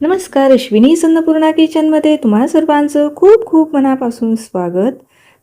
नमस्कार अश्विनी सन्नपूर्णा किचनमध्ये तुम्हा सर्वांचं खूप खूप मनापासून स्वागत.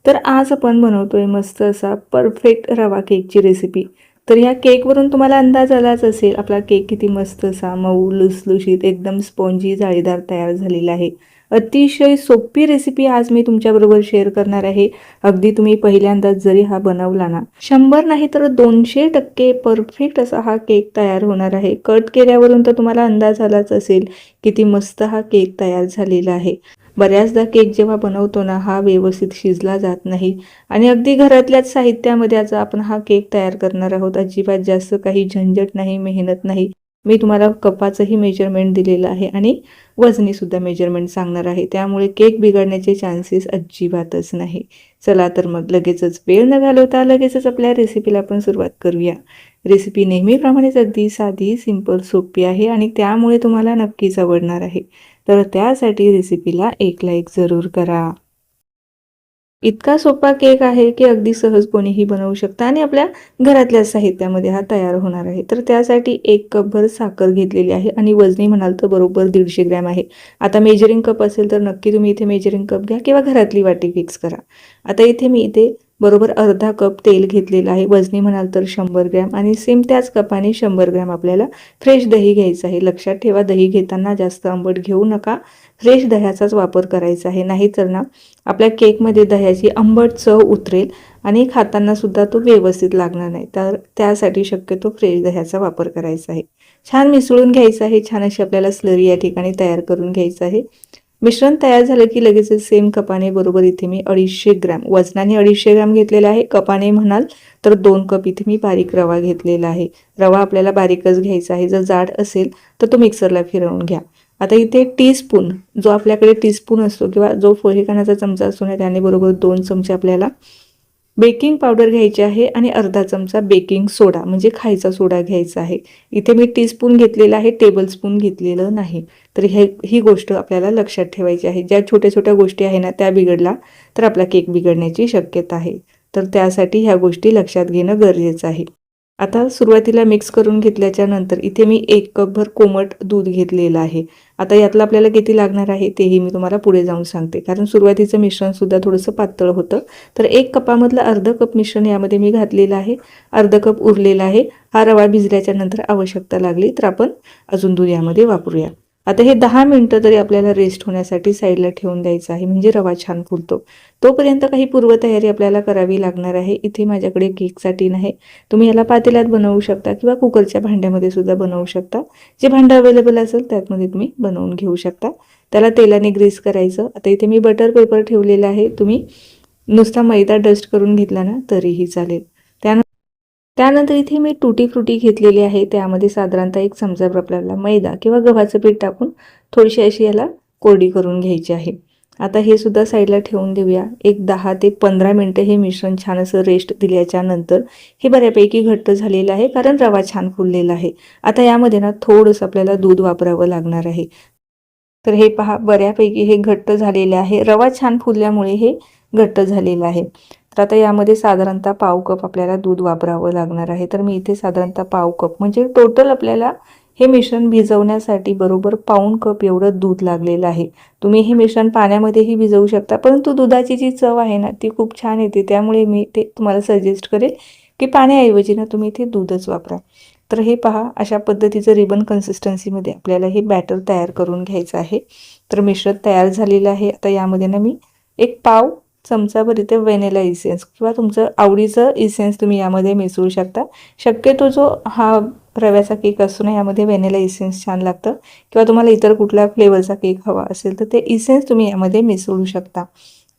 तर आज आपण बनवतोय मस्त असा परफेक्ट रवा केकची रेसिपी तर ह्या केकवरून तुम्हाला अंदाज आलाच असेल आपला केक किती मस्त असा मऊ लुसलुशीत एकदम स्पॉन्जी जाळीदार तयार झालेला आहे. अतिशय सोपी रेसिपी आज मी तुमच्याबरोबर शेअर करणार आहे. अगदी तुम्ही पहिल्यांदाच जरी हा बनवला ना शंभर नाही तर दोनशे टक्के परफेक्ट असा हा केक तयार होणार आहे. कट केल्यावरून तर तुम्हाला अंदाज आलाच असेल किती मस्त हा केक तयार झालेला आहे. बऱ्याचदा केक जेव्हा बनवतो ना हा व्यवस्थित शिजला जात नाही. आणि अगदी घरातल्याच साहित्यामध्ये आज आपण हा केक तयार करणार आहोत. अजिबात जास्त काही झंझट नाही मेहनत नाही. मी तुम्हाला कपाचंही मेजरमेंट दिलेलं आहे आणि वजनीसुद्धा मेजरमेंट सांगणार आहे. त्यामुळे केक बिघडण्याचे चान्सेस अजिबातच नाही. चला तर मग लगेचच वेळ न घालवता लगेचच आपल्या रेसिपीला आपण सुरुवात करूया. रेसिपी नेहमीप्रमाणेच अगदी साधी सिंपल सोपी आहे आणि त्यामुळे तुम्हाला नक्कीच आवडणार आहे. तर त्यासाठी रेसिपीला एक लाईक जरूर करा. इतका सोपा केक आहे की अगदी सहज कोणीही बनवू शकता आणि आपल्या घरातल्या साहित्यामध्ये हा तयार होणार आहे. तर त्यासाठी एक कपभर साखर घेतलेली आहे आणि वजनी म्हणाल तर बरोबर दीडशे ग्रॅम आहे. आता मेजरिंग कप असेल तर नक्की तुम्ही इथे मेजरिंग कप घ्या किंवा घरातली वाटी फिक्स करा. आता इथे मी इथे बरोबर अर्धा कप तेल घेतलेलं आहे. वजनी म्हणाल तर शंभर ग्रॅम आणि सेम त्याच कपाने शंभर ग्रॅम आपल्याला फ्रेश दही घ्यायचं आहे. लक्षात ठेवा दही घेताना जास्त आंबट घेऊ नका. फ्रेश दह्याचाच वापर करायचा आहे. नाहीतर ना आपल्या केकमध्ये दह्याची आंबट चव उतरेल आणि खाताना सुद्धा तो व्यवस्थित लागणार नाही. तर त्यासाठी शक्यतो फ्रेश दह्याचा वापर करायचा आहे. छान मिसळून घ्यायचं आहे. छान अशी आपल्याला स्लरी या ठिकाणी तयार करून घ्यायचं आहे. मिश्रण तयार झालं की लगेच सेम कपाने बरोबर इथे मी अडीचशे ग्रॅम वजनाने अडीचशे ग्रॅम घेतलेला आहे. कपाने म्हणाल तर दोन कप इथे मी बारीक रवा घेतलेला आहे. रवा आपल्याला बारीकच घ्यायचा आहे. जर जाड असेल तर तो मिक्सरला फिरवून घ्या. आता इथे टीस्पून जो आपल्याकडे टीस्पून असतो किंवा जो पोहेखाण्याचा चमचा असतो ना त्याने बरोबर दोन चमचे आपल्याला बेकिंग पावडर घ्यायची आहे आणि अर्धा चमचा बेकिंग सोडा म्हणजे खायचा सोडा घ्यायचा आहे. इथे मी टीस्पून घेतलेला आहे टेबल स्पून घेतलेलं नाही. तर हे ही गोष्ट आपल्याला लक्षात ठेवायची आहे. ज्या छोट्या छोट्या गोष्टी आहे ना त्या बिघडला तर आपला केक बिघडण्याची शक्यता आहे. तर त्यासाठी ह्या गोष्टी लक्षात घेणं गरजेचं आहे. आता सुरुवातीला मिक्स करून घेतल्याच्या नंतर इथे मी एक कपभर कोमट दूध घेतलेलं आहे. आता यातलं आपल्याला किती लागणार आहे तेही मी तुम्हाला पुढे जाऊन सांगते. कारण सुरुवातीचं मिश्रणसुद्धा थोडंसं पातळ होतं. तर एक कपामधलं अर्ध कप मिश्रण यामध्ये मी घातलेलं आहे. अर्ध कप उरलेला आहे. हा रवा भिजल्याच्या नंतर आवश्यकता लागली तर आपण अजून दूध यामध्ये वापरूया. आता हे दहा मिनटं तरी आपल्याला रेस्ट होण्यासाठी साईडला ठेवून द्यायचं आहे. म्हणजे रवा छान फुलतो. तोपर्यंत काही पूर्वतयारी आपल्याला करावी लागणार आहे. इथे माझ्याकडे केकचा टीन आहे. तुम्ही याला पातेल्यात बनवू शकता किंवा कुकरच्या भांड्यामध्ये सुद्धा बनवू शकता. जे भांडं अवेलेबल असेल त्यातमध्ये तुम्ही बनवून घेऊ शकता. त्याला तेलाने ग्रीस करायचं. आता इथे मी बटर पेपर ठेवलेला आहे. तुम्ही नुसता मैदा डस्ट करून घेतला ना तरीही चालेल. त्यानंतर त्यानंतर इथे मी टुटी फ्रुटी घेतलेली आहे. त्यामध्ये साधारणतः एक चमचाभर आपल्याला मैदा किंवा गव्हाचं पीठ टाकून थोडीशी अशी याला कोरडी करून घ्यायची आहे. आता हे सुद्धा साईडला ठेवून देऊया. एक दहा ते पंधरा मिनटं हे मिश्रण छान असं रेस्ट दिल्याच्या नंतर हे बऱ्यापैकी घट्ट झालेलं आहे कारण रवा छान फुललेला आहे. आता यामध्ये ना थोडंसं आपल्याला दूध वापरावं लागणार आहे. तर हे पहा बऱ्यापैकी हे घट्ट झालेले आहे. रवा छान फुलल्यामुळे हे घट्ट झालेलं आहे. तर आता यामध्ये साधारणतः पाव कप आपल्याला दूध वापरावं लागणार आहे. तर मी इथे साधारणतः पाव कप म्हणजे टोटल आपल्याला हे मिश्रण भिजवण्यासाठी बरोबर पाऊण कप एवढं दूध लागलेलं आहे. तुम्ही हे मिश्रण पाण्यामध्येही भिजवू शकता परंतु दुधाची जी चव आहे ना ती खूप छान येते. त्यामुळे मी ते तुम्हाला सजेस्ट करेल की पाण्याऐवजी ना तुम्ही इथे दूधच वापरा. तर हे पहा अशा पद्धतीचं रिबन कन्सिस्टन्सीमध्ये आपल्याला हे बॅटर तयार करून घ्यायचं आहे. तर मिश्रण तयार झालेलं आहे. आता यामध्ये ना मी एक पाव चमचाभर इथे व्हॅनिला इसेन्स किंवा तुमचं आवडीचं इसेन्स तुम्ही यामध्ये मिसळू शकता. शक्यतो जो हा रव्याचा केक असतो ना यामध्ये व्हॅनिला इसेन्स छान लागतं. किंवा तुम्हाला इतर कुठल्या फ्लेवरचा केक हवा असेल तर ते इसेन्स तुम्ही यामध्ये मिसळू शकता.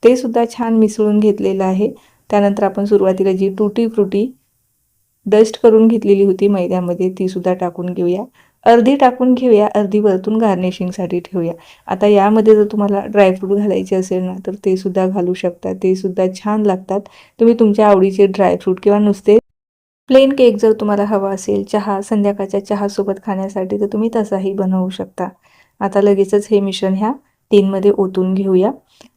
ते सुद्धा छान मिसळून घेतलेलं आहे. त्यानंतर आपण सुरुवातीला जी टुटी फ्रुटी डस्ट करून घेतलेली होती मैद्यामध्ये ती सुद्धा टाकून घेऊया. अर्धी टाकून घेऊया अर्धी वरतून गार्निशिंगसाठी ठेवूया. आता यामध्ये जर तुम्हाला ड्रायफ्रूट घालायचे असेल ना तर ते सुद्धा घालू शकता. ते सुद्धा छान लागतात. तुम्ही तुमच्या आवडीचे ड्रायफ्रूट किंवा नुसते प्लेन केक जर तुम्हाला हवा असेल चहा संध्याकाळच्या चहासोबत खाण्यासाठी तर तुम्ही तसाही बनवू शकता. आता लगेचच हे मिश्रण ह्या टीनमध्ये ओतून घेऊया.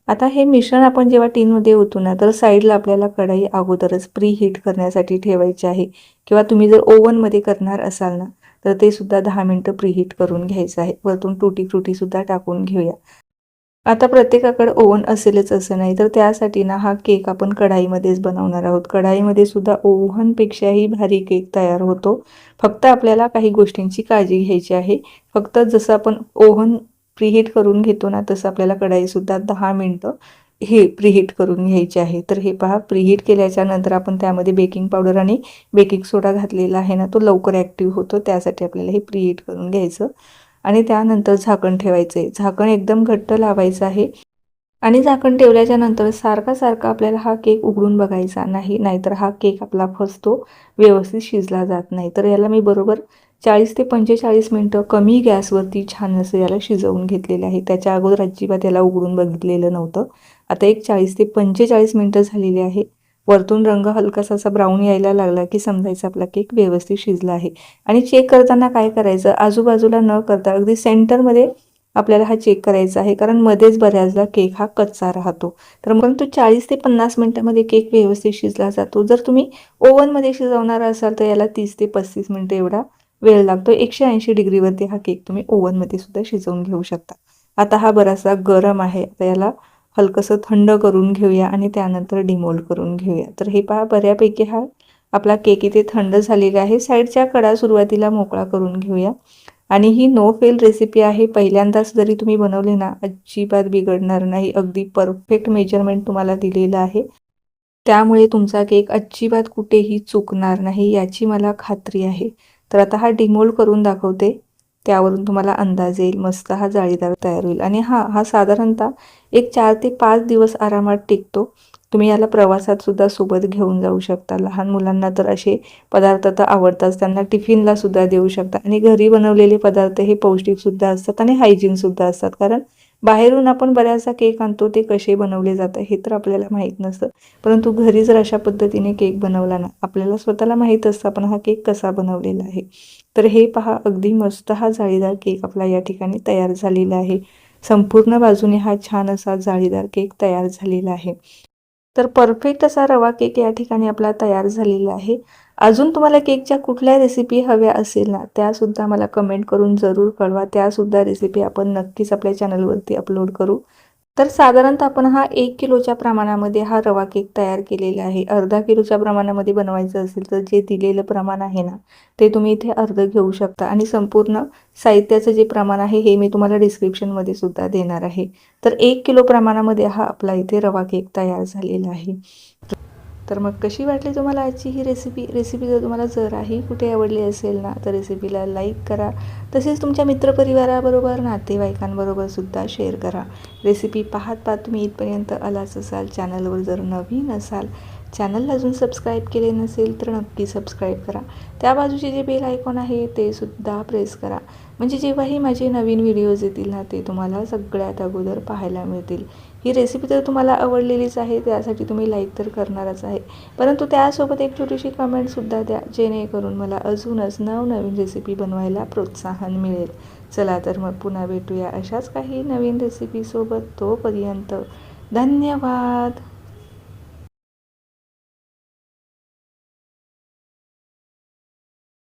आता हे मिश्रण आपण जेव्हा टीनमध्ये ओतू ना तर साईडला आपल्याला कढाई अगोदरच प्री हीट करण्यासाठी ठेवायची आहे. किंवा तुम्ही जर ओव्हनमध्ये करणार असाल ना तर ते सुद्धा दहा मिनटं प्रीहीट करून घ्यायचं आहे. वरतून टुटी फ्रुटीसुद्धा टाकून घेऊया. आता प्रत्येकाकडे ओव्हन असेलच असं नाही तर त्यासाठी ना हा केक आपण कढाईमध्येच बनवणार आहोत. कढाईमध्ये सुद्धा ओव्हनपेक्षाही भारी केक तयार होतो. फक्त आपल्याला काही गोष्टींची काळजी घ्यायची आहे. फक्त जसं आपण ओव्हन प्रीहीट करून घेतो ना तसं आपल्याला कढाईसुद्धा दहा मिनटं हे प्रीहीट करून घ्यायचे आहे. तर हे पहा प्रीहीट केल्याच्यानंतर आपण त्यामध्ये बेकिंग पावडर आणि बेकिंग सोडा घातलेला आहे ना तो लवकर ॲक्टिव्ह होतो. त्यासाठी आपल्याला हे प्रीहीट करून घ्यायचं. आणि त्यानंतर झाकण ठेवायचं आहे झाकण एकदम घट्ट लावायचं आहे. आणि झाकण ठेवल्याच्या नंतर सारखा सारखा आपल्याला हा केक उघडून बघायचा नाही नाहीतर हा केक आपला फसतो व्यवस्थित शिजला जात नाही. तर याला मी बरोबर चाळीस ते पंचेचाळीस मिनटं कमी गॅसवरती छान असं याला शिजवून घेतलेलं आहे. त्याच्या अगोदर अजिबात याला उघडून बघितलेलं नव्हतं. आता एक चाळीस ते पंचेचाळीस मिनटं झालेली आहे. वरतून रंग हलकासा असा ब्राऊन यायला लागला की समजायचं आपला केक व्यवस्थित शिजला आहे. आणि चेक करताना काय करायचं? आजूबाजूला न करता अगदी सेंटरमध्ये आपल्याला हा चेक करायचा आहे. कारण मध्येच बऱ्याचदा केक हा कच्चा राहतो. तर मग तो चाळीस ते पन्नास मिनटामध्ये केक व्यवस्थित शिजला जातो. जर तुम्ही ओव्हनमध्ये शिजवणार असाल तर याला तीस ते पस्तीस मिनटं एवढा वेळ लागतो. एकशे ऐंशी डिग्रीवरती हा केक तुम्ही ओव्हनमध्ये सुद्धा शिजवून घेऊ शकता. आता हा बराचसा गरम आहे. आता याला हलकंसं थंड करून घेऊया आणि त्यानंतर डिमोल्ड करून घेऊया. तर हे पहा बऱ्यापैकी हा आपला केक इथे थंड झालेला आहे. साईडच्या कडा सुरुवातीला मोकळा करून घेऊया. आणि ही नो फेल रेसिपी आहे. पहिल्यांदाच जरी तुम्ही बनवली ना अजिबात बिघडणार नाही. अगदी परफेक्ट मेजरमेंट तुम्हाला दिलेलं आहे. त्यामुळे तुमचा केक अजिबात कुठेही चुकणार नाही याची मला खात्री आहे. तर आता हा डिमोल्ड करून दाखवते. त्यावरून तुम्हाला अंदाज येईल. मस्त हा जाळीदार तयार होईल. आणि हा हा साधारणतः एक चार ते पाच दिवस आरामात टिकतो. तुम्ही याला प्रवासातसुद्धा सोबत घेऊन जाऊ शकता. लहान मुलांना तर असे पदार्थ तर आवडतात त्यांना टिफिनला सुद्धा देऊ शकता. आणि घरी बनवलेले पदार्थ हे पौष्टिकसुद्धा असतात आणि हायजीनसुद्धा असतात. कारण बाहेरून आपण बऱ्याचदा केक आणतो ते कसे बनवले जातात हे तर आपल्याला माहीत नसतं. परंतु घरी जर अशा पद्धतीने केक बनवला ना आपल्याला स्वतःला माहीत असतं आपण हा केक कसा बनवलेला आहे. तर हे पहा अगदी मस्त हा जाळीदार केक आपला या ठिकाणी तयार झालेला आहे. संपूर्ण बाजूने हा छान असा जाळीदार केक तयार झालेला आहे. तर परफेक्ट असा रवा केक या ठिकाणी आपला तयार झालेला आहे. अजून तुम्हाला केकच्या कुठल्या रेसिपी हव्या असेल ना त्यासुद्धा मला कमेंट करून जरूर कळवा. त्यासुद्धा रेसिपी आपण नक्कीच आपल्या चॅनलवरती अपलोड करू. तर साधारणतः आपण हा एक किलोच्या प्रमाणामध्ये हा रवा केक तयार केलेला आहे. अर्धा किलोच्या प्रमाणामध्ये बनवायचं असेल तर जे दिलेलं प्रमाण आहे ना ते तुम्ही इथे अर्ध घेऊ शकता. आणि संपूर्ण साहित्याचं जे प्रमाण आहे हे मी तुम्हाला डिस्क्रिप्शनमध्ये सुद्धा देणार आहे. तर एक किलो प्रमाणामध्ये हा आपला इथे रवा केक तयार झालेला आहे. तर मग कशी वाटली तुम्हाला आजची ही रेसिपी रेसिपी जर तुम्हाला जराही कुठे आवडली असेल ना तर रेसिपीला लाईक करा. तसेच तुमच्या मित्रपरिवाराबरोबर नातेवाईकांबरोबर सुद्धा शेअर करा. रेसिपी पाहत पाहत तुम्ही इथपर्यंत आलाच असाल चॅनलवर जर नवीन असाल चॅनलला अजून सबस्क्राईब केले नसेल तर नक्की सबस्क्राईब करा. त्या बाजूचे जे बेल आयकॉन आहे ते सुद्धा प्रेस करा. म्हणजे जेव्हाही माझे नवीन व्हिडिओज येतील ना ते तुम्हाला सगळ्यात अगोदर पाहायला मिळतील. ही रेसिपी तर तुम्हाला आवडलेलीच आहे त्यासाठी तुम्ही लाईक तर करणारच आहे. परंतु त्यासोबत एक छोटीशी कमेंटसुद्धा द्या जेणेकरून मला अजूनच नवनवीन रेसिपी बनवायला प्रोत्साहन मिळेल. चला तर मग पुन्हा भेटूया अशाच काही नवीन रेसिपीसोबत तोपर्यंत धन्यवाद!